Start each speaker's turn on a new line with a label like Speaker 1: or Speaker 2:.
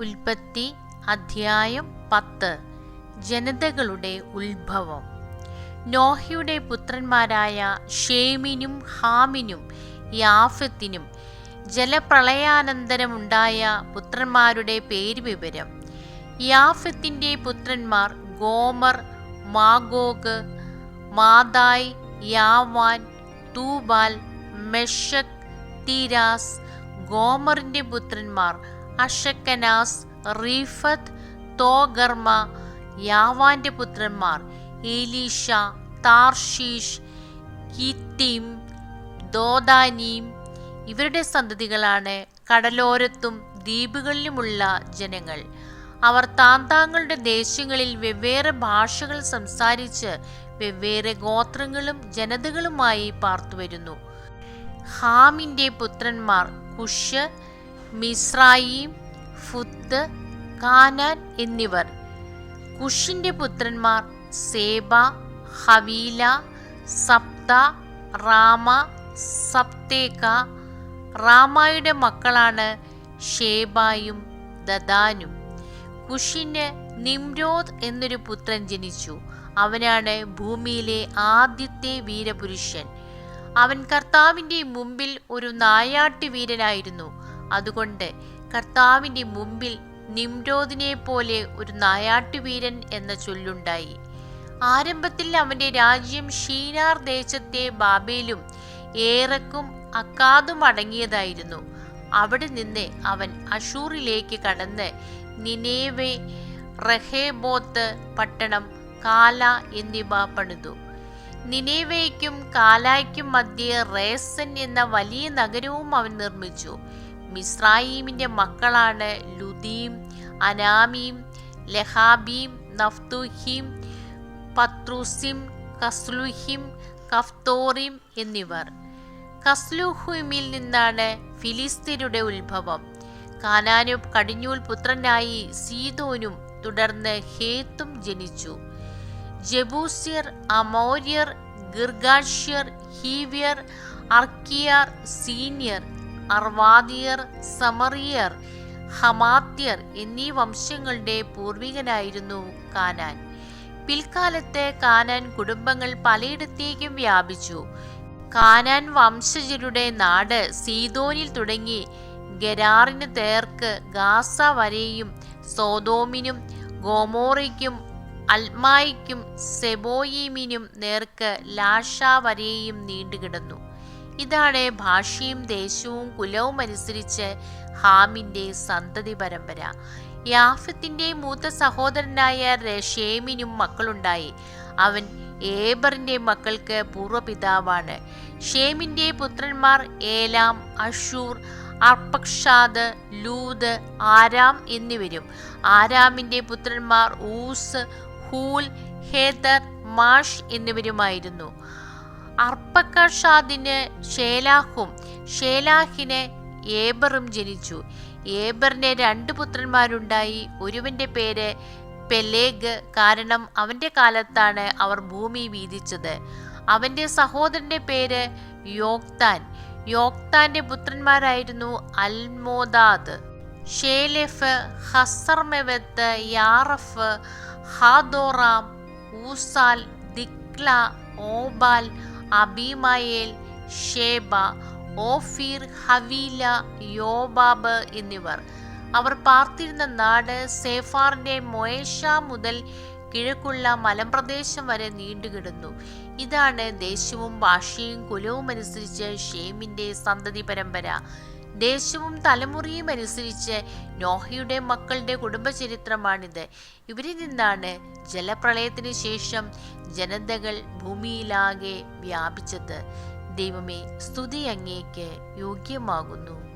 Speaker 1: ഉൽപ്പത്തി അധ്യായം പത്ത്. ജനതകളുടെ ഉത്ഭവം. നോഹയുടെ പുത്രന്മാരായ ഷേമിനും ഹാമിനും യാഫത്തിനും ജലപ്രളയാനന്തരമുണ്ടായ പുത്രന്മാരുടെ പേര് വിവരം യാഫത്തിന്റെ പുത്രന്മാർ ഗോമർ മാഗോഗ് മാതായ് യാവാൻ തൂബാൽ മെഷക് തീരാസ് ഗോമറിന്റെ പുത്രന്മാർ അഷക്കനാസ് റീഫത്ത് തോഗർമ യാവാന്റെ പുത്രന്മാർ ഏലീഷ താർഷീഷ് കിത്തീം ദോദാനീം. ഇവരുടെ സന്തതികളാണ് കടലോരത്തും ദ്വീപുകളിലുമുള്ള ജനങ്ങൾ. അവർ താന്താങ്ങളുടെ ദേശങ്ങളിൽ വെവ്വേറെ ഭാഷകൾ സംസാരിച്ച് വെവ്വേറെ ഗോത്രങ്ങളും ജനതകളുമായി പാർത്തുവരുന്നു. ഹാമിന്റെ പുത്രന്മാർ കുഷ് മിസ്രായിം ഫുത്ത് കാനാൻ എന്നിവർ. കുഷിന്റെ പുത്രന്മാർ സേബ ഹവീല സപ്ത റാമ സപ്തേക റാമായുടെ മക്കളാണ് ഷേബായും ദദാനും. കുഷിന് നിംരോദ് എന്നൊരു പുത്രൻ ജനിച്ചു. അവനാണ് ഭൂമിയിലെ ആദ്യത്തെ വീരപുരുഷൻ. അവൻ കർത്താവിന്റെ മുമ്പിൽ ഒരു നായാട്ട് വീരനായിരുന്നു അതുകൊണ്ട് കർത്താവിന്റെ മുമ്പിൽ നിംരോദിനെ പോലെ ഒരു നായാട്ടുവീരൻ എന്ന ചൊല്ലുണ്ടായി. ആരംഭത്തിൽ അവന്റെ രാജ്യം ഷീനാർ ദേശത്തെ ബാബേലും ഏറക്കും അക്കാദും അടങ്ങിയതായിരുന്നു. അവിടെ നിന്ന് അവൻ അഷൂറിലേക്ക് കടന്ന് നിനേവെ റഹേബോത്ത് പട്ടണം കാല എന്നിവ പണിതു. നിനേവയ്ക്കും കാലായ്ക്കും മധ്യേ റേസൻ എന്ന വലിയ നഗരവും അവൻ നിർമ്മിച്ചു. മിസ്രായീമിന്റെ മക്കളാണ് ലുദീം അനാമീം ലഹാബീം നഫ്തുഹീം പത്രൂസിം കസ്ലുഹിം കഫ്തോറിം എന്നിവർ. കസ്ലുഹുമിൽ നിന്നാണ് ഫിലിസ്തീനയുടെ ഉത്ഭവം. കാനാനു കടിഞ്ഞൂൽ പുത്രനായി സീതോനും തുടർന്ന് ഹേത്തും ജനിച്ചു. ജബൂസിയർ അമോര്യർ ഗിർഗാഷ്യർ ഹീവിയർ അർക്കിയർ സീനിയർ അർവാദിയർ സമറിയർ ഹമാത്യർ എന്നീ വംശങ്ങളുടെ പൂർവികനായിരുന്നു കാനാൻ. പിൽക്കാലത്ത് കാനാൻ കുടുംബങ്ങൾ പലയിടത്തേക്കും വ്യാപിച്ചു. കാനാൻ വംശജരുടെ നാട് സീതോനിൽ തുടങ്ങി. ഗരാറിന് തേർക്ക് ഗാസ വരെയും സോതോമിനും ഗോമോറയ്ക്കും അൽമായിക്കും സെബോയിമിനും നേർക്ക് ലാഷ വരെയും നീണ്ടുകിടന്നു. ഇതാണ് ഭാഷയും ദേശവും കുലവും അനുസരിച്ച് ഹാമിന്റെ സന്തതി പരമ്പര. യാഫത്തിന്റെ മൂത്ത സഹോദരനായ ഷേമിനും മക്കളുണ്ടായി. അവൻ ഏബറിന്റെ മക്കൾക്ക് പൂർവപിതാവാണ്. ഷേമിന്റെ പുത്രന്മാർ Elam Asshur Arphaxad Lud Aram എന്നിവരും. ആരാമിന്റെ പുത്രന്മാർ ഊസ് ഹൂൽ ഹേദർ മാഷ് എന്നിവരുമായിരുന്നു. അർപ്പക്കഷാദിന് ഷേലാഹും ഷേലാഹിന് ഏബറും ജനിച്ചു. ഏബറിന് രണ്ട് പുത്രന്മാരുണ്ടായി. ഒരുവന്റെ പേര് പെലേഗ്. കാരണം അവന്റെ കാലത്താണ് അവർ ഭൂമി വീതിച്ചത്. അവന്റെ സഹോദരന്റെ പേര് യോക്താൻ. യോക്താന്റെ പുത്രന്മാരായിരുന്നു അൽമോദാദ്. ഷേലെഫ് ഹസർമെവത്ത് യാറഫ് ഹാദോറാം ഊസാൽ ദിക്ല ഓബാൽ അബിമായേൽ ഷേബ ഓഫീർ ഹവീല യോബാബ് എന്നിവർ. അവർ പാർത്തിരുന്ന നാട് സേഫാറിന്റെ മൊയേഷ മുതൽ കിഴക്കുള്ള മലമ്പ്രദേശം വരെ നീണ്ടുകിടന്നു. ഇതാണ് ദേശവും ഭാഷയും കുലവും അനുസരിച്ച് ഷേമിന്റെ സന്തതി പരമ്പര ദേശവും തലമുറയും അനുസരിച്ച് നോഹയുടെ മക്കളുടെ കുടുംബചരിത്രമാണിത്. ഇവരിൽ നിന്നാണ് ജലപ്രളയത്തിന് ശേഷം ജനതകൾ ഭൂമിയിലാകെ വ്യാപിച്ചത്. ദൈവമേ സ്തുതി അങ്ങേക്ക് യോഗ്യമാകുന്നു.